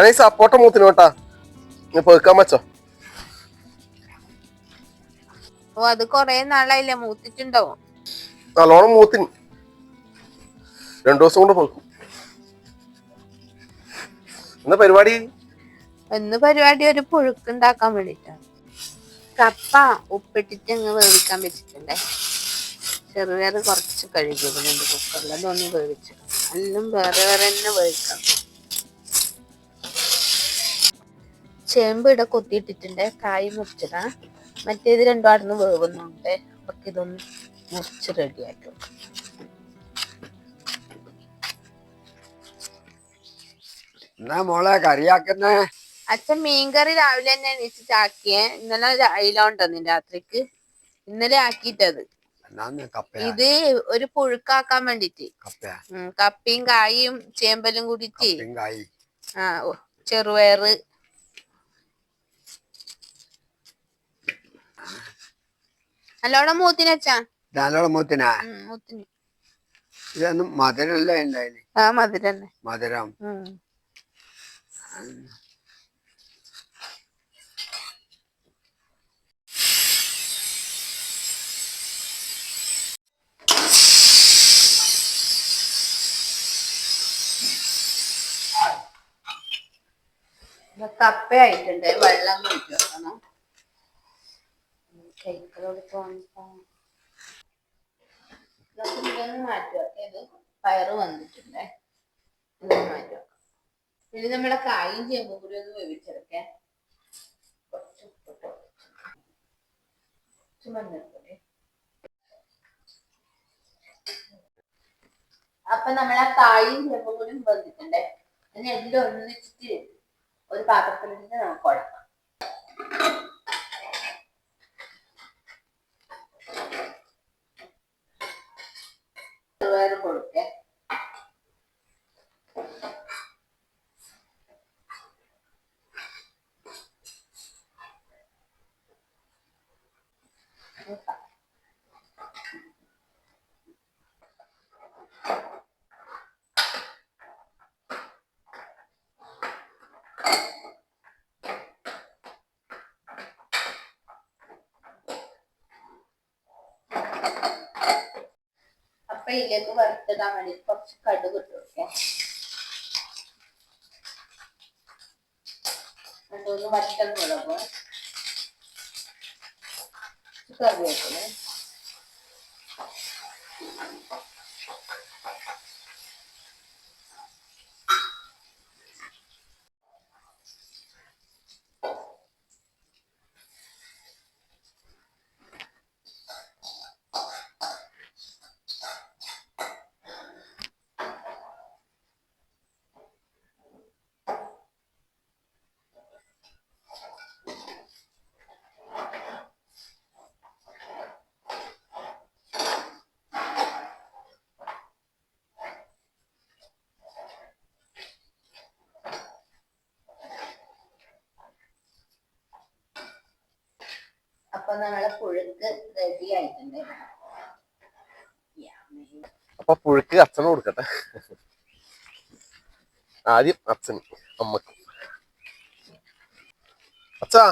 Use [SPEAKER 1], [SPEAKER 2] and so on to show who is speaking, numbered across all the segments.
[SPEAKER 1] അനീ സപ്പോട്ട മൂത്തിന് കേട്ടാ. നീ പെറുക്കാൻ വെച്ചോ.
[SPEAKER 2] ഓ അത് കൊറേ നാളായില്ലേ മൂത്തിട്ടുണ്ടാവും.
[SPEAKER 1] നല്ലോണം മൂത്തിന്. രണ്ടു ദിവസം കൊണ്ട് പോകും എന്താ പരിപാടി?
[SPEAKER 2] എന്ന് പരിപാടി ഒരു പുഴുക്കുണ്ടാക്കാൻ വേണ്ടിട്ടാണ് കപ്പ ഉപ്പിട്ടിട്ട് അങ്ങ് വേവിക്കാൻ വെച്ചിട്ടുണ്ടേ. ചെറുപയർ കുറച്ച് കഴുകിയിടുന്നുണ്ട്. കുക്കറിൽ അതൊന്ന് വേവിച്ചു. എല്ലാം വേറെ വേറെ തന്നെ വേവിക്കാം. ചേമ്പ് ഇവിടെ കൊത്തിയിട്ടിട്ടുണ്ട് കായ് മുറിച്ചതാ. മറ്റേത് രണ്ടും ആടുന്ന് വേവുന്നുണ്ട്. അവർക്ക് ഇതൊന്ന് മുറിച്ച് റെഡിയാക്കും.
[SPEAKER 3] എന്നാ മോളെ കറിയാക്കുന്നേ?
[SPEAKER 2] അച്ഛൻ മീൻകറി രാവിലെ തന്നെ എണീച്ചിട്ട് ആക്കിയേ. ഇന്നലെ അയിലോണ്ടെന്നു രാത്രിക്ക്? ഇന്നലെ ആക്കിയിട്ടത്.
[SPEAKER 3] കപ്പയാ?
[SPEAKER 2] ഇത് ഒരു പുഴുക്കാക്കാൻ വേണ്ടിട്ട്.
[SPEAKER 3] കപ്പയാ?
[SPEAKER 2] കായും ചേമ്പലും
[SPEAKER 3] കൂടിട്ട്
[SPEAKER 2] ആ ചെറുപയറ്. നല്ലോണം മൂത്തിനച്ചാ
[SPEAKER 3] നല്ലോണം മൂത്തിനാ?
[SPEAKER 2] മൂത്തിന്.
[SPEAKER 3] ഇതൊന്നും മധുരല്ല ഉണ്ടായിന്
[SPEAKER 2] ആ
[SPEAKER 3] മധുരം.
[SPEAKER 2] ഇത് കപ്പയായിട്ടുണ്ട് വെള്ളം കുടിച്ചു വെക്കണം. കൈക്കളോട് ഇതൊക്കെ ഇതൊന്ന് മാറ്റി വെക്കാം ഇത് പയറ് വന്നിട്ടുണ്ടേ ഇതൊന്ന് മാറ്റി വെക്കാം പിന്നെ നമ്മളെ കായും ചേമ്പും കൂടി ഒന്ന് വേവിച്ചെടുക്കേ കുറച്ച് ഉപ്പിട്ട് കുറച്ച് മഞ്ഞൾപ്പൊടി അപ്പൊ നമ്മളെ കായും ചേമ്പും കൂടി വന്നിട്ടുണ്ടേ അതിന് എല്ലാം ഒന്നിച്ചിട്ട് ഒരു നിന്ന് നമുക്ക് കുഴക്കാം पहिलेच वर्तकामध्ये पक्ष काढत होतो दोन वर्तक बरोबर करूया അപ്പൊ നമ്മളെ പുഴുക്ക് റെഡി ആയിട്ടുണ്ട്.
[SPEAKER 1] അപ്പൊ പുഴുക്ക് അച്ഛന് കൊടുക്കട്ടെ. ആദ്യം അച്ഛന് അമ്മയ്ക്ക്. അച്ഛാ.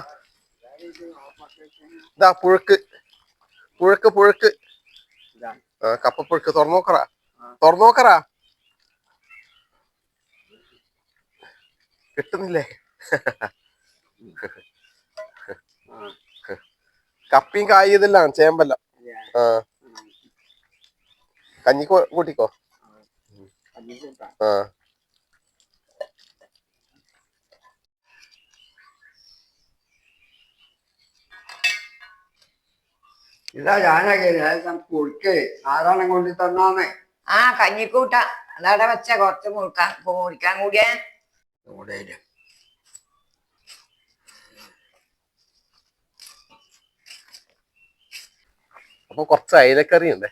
[SPEAKER 1] ഇതാ പുഴുക്ക്. പുഴുക്ക് പുഴുക്ക്.
[SPEAKER 3] ഇതാ.
[SPEAKER 1] കപ്പ പുഴുക്ക്. തുറന്നു തുറന്നോക്കറാ തുറന്നു നോക്കറാ കിട്ടുന്നില്ലേ? കപ്പിയും കായതെല്ലാം ചേമ്പല്ല. ആ. കഞ്ഞി കൂട്ടിക്കോ? ആ.
[SPEAKER 3] ഇതാ ഞാനൊക്കെ കുടിക്ക് ആരാണം കൊണ്ട് തന്നാന്ന്?
[SPEAKER 4] ആ കഞ്ഞിക്കൂട്ട അതവിടെ വെച്ച. കുറച്ച് മുറുക്കാൻ മുറിക്കാൻ കൂടിയേ.
[SPEAKER 3] ഇവിടെ
[SPEAKER 1] അപ്പൊ കുറച്ച് അയലക്കറി ഉണ്ട്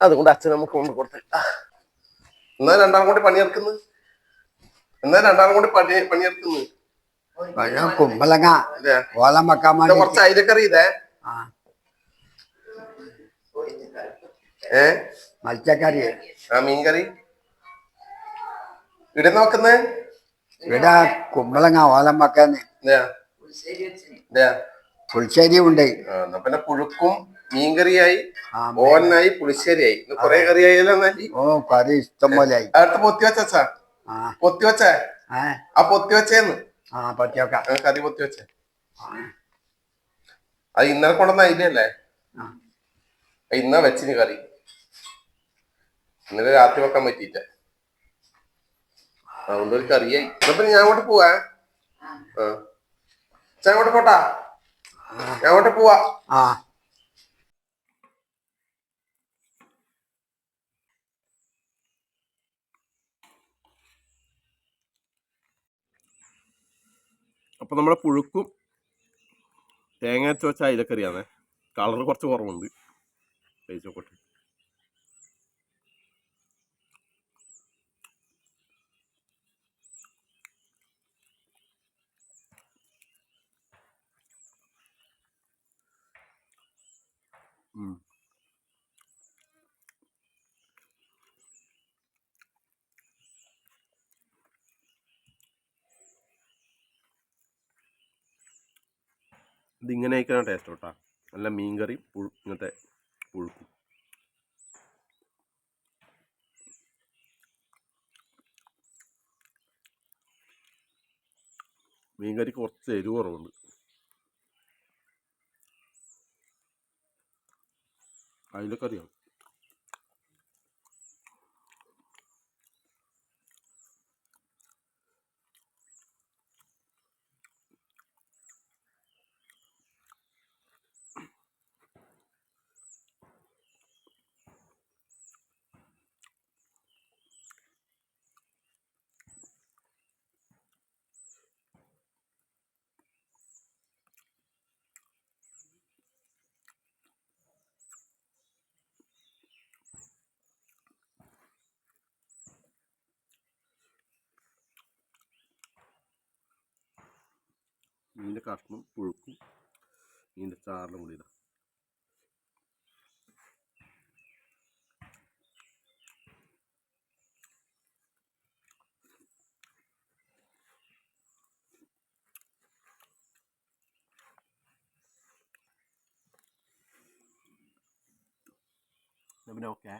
[SPEAKER 1] അതുകൊണ്ട് അച്ഛൻ നമുക്ക് കൊണ്ട് കൊടുത്ത്. എന്നാ രണ്ടാം കൂടി പണിയെടുക്കുന്നു? എന്നാ രണ്ടാം കൂടി പണി പണിയെടുക്കുന്നു?
[SPEAKER 3] കുമ്പളങ്ങ ഓലം വെക്കാൻ
[SPEAKER 1] ഇത്
[SPEAKER 3] വേണ്ടി
[SPEAKER 1] കുറച്ച് അയലക്കറി ഇതേ. ഏ?
[SPEAKER 3] മത്സ്യക്കറി.
[SPEAKER 1] ആ മീൻകറി. ഇവിടെ നോക്കുന്നേ
[SPEAKER 3] ഇവിടെ കുമ്പളങ്ങ ഓലം വെക്കാന്
[SPEAKER 1] ഇതെയാ?
[SPEAKER 4] പുളിശ്ശേരി വെച്ചിന്
[SPEAKER 1] ഇതെയാ?
[SPEAKER 3] പുളിശ്ശേരി ഉണ്ട്
[SPEAKER 1] പിന്നെ പുഴുക്കും മീൻകറിയായി ഓനായി പുളിശ്ശേരിയായി. കൊറേ കറിയായല്ലോ എന്നാൽ
[SPEAKER 3] ഓ കറി ഇഷ്ടം പോലെ ആയി
[SPEAKER 1] അടുത്ത് പൊത്തി വെച്ചാ
[SPEAKER 3] ആ.
[SPEAKER 1] പൊത്തി വെച്ചേ ആ പൊത്തി വെച്ചേന്ന്
[SPEAKER 3] ആ പറ്റിയൊക്കെ
[SPEAKER 1] കറി പൊത്തി വെച്ചേ അത് ഇന്നലെ കൊണ്ടുവന്ന അയിലല്ലേ ഇന്ന വെച്ചിന് കറി. ഇന്നലെ രാത്രി വെക്കാൻ പറ്റിയില്ല. അതുകൊണ്ട് ഒരു കറിയായി. ഞാൻ അങ്ങോട്ട് പോവാ. ആ. ഞാൻ അങ്ങോട്ട് പോട്ടാ. ഞാൻ അങ്ങോട്ട് പോവാ.
[SPEAKER 3] ആ.
[SPEAKER 1] അപ്പൊ നമ്മുടെ പുഴുക്കും തേങ്ങ വെച്ച അയിലക്കറിയാണേ കളർ കുറച്ച് കുറവുണ്ട്. കഴിച്ച് നോക്കട്ടെ ഉം. ഇതിങ്ങനെ ആയിക്കാണ് ടേസ്റ്റ് കേട്ടോ നല്ല മീൻകറി പുഴു ഇങ്ങനത്തെ പുഴുക്കും. മീൻകറി കുറച്ച് എരിവ് കുറവുണ്ട്. അതിലൊക്കറിയാം മീനിന്റെ കഷ്ണം പുഴുക്കും ഇതിന്റെ ചാറിലും കൂടി Okay. പിന്നെ ഓക്കെ